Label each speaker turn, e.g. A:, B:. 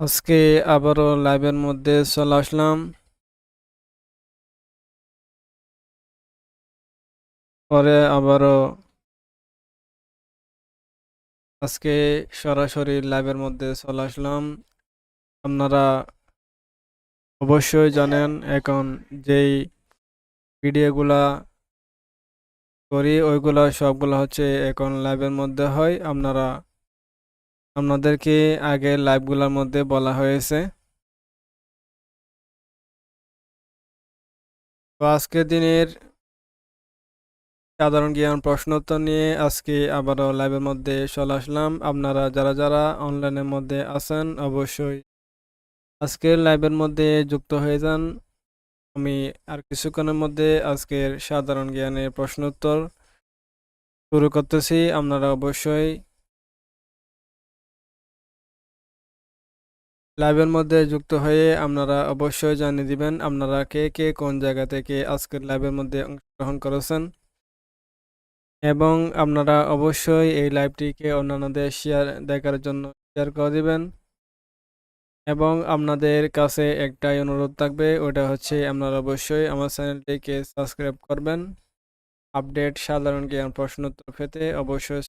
A: আজকে আবারও লাইভের মধ্যে চলে আসলাম। পরে আবারও আজকে সরাসরি লাইভের মধ্যে চলে আসলাম। আপনারা অবশ্যই জানেন এখন যেই ভিডিওগুলা করি, ওইগুলা সবগুলো হচ্ছে এখন লাইভের মধ্যে হয়। আপনারা আপনাদেরকে আগে লাইভগুলোর মধ্যে বলা হয়েছে। তো আজকের দিনের সাধারণ জ্ঞান প্রশ্নোত্তর নিয়ে আজকে আবারও লাইভের মধ্যে চলে আসলাম। আপনারা যারা যারা অনলাইনের মধ্যে আছেন, অবশ্যই আজকের লাইভের মধ্যে যুক্ত হয়ে যান। আমি আর কিছুক্ষণের মধ্যে আজকের সাধারণ জ্ঞানের প্রশ্নোত্তর শুরু করতেছি। আপনারা অবশ্যই লাইভের মধ্যে যুক্ত হয়ে আপনারা অবশ্যই জানিয়ে দিবেন আপনারা কে কে কোন জায়গা থেকে আজকের লাইভের মধ্যে অংশগ্রহণ করেছেন। এবং আপনারা অবশ্যই এই লাইভটিকে অন্যান্যদের শেয়ার দেখার জন্য শেয়ার করে দিবেন। এবং আপনাদের কাছে একটাই অনুরোধ থাকবে ওটা হচ্ছে আপনারা অবশ্যই আমার চ্যানেলটিকে সাবস্ক্রাইব করবেন। আপডেট সাধারণ জ্ঞান প্রশ্নোত্তর পেতে অবশ্যই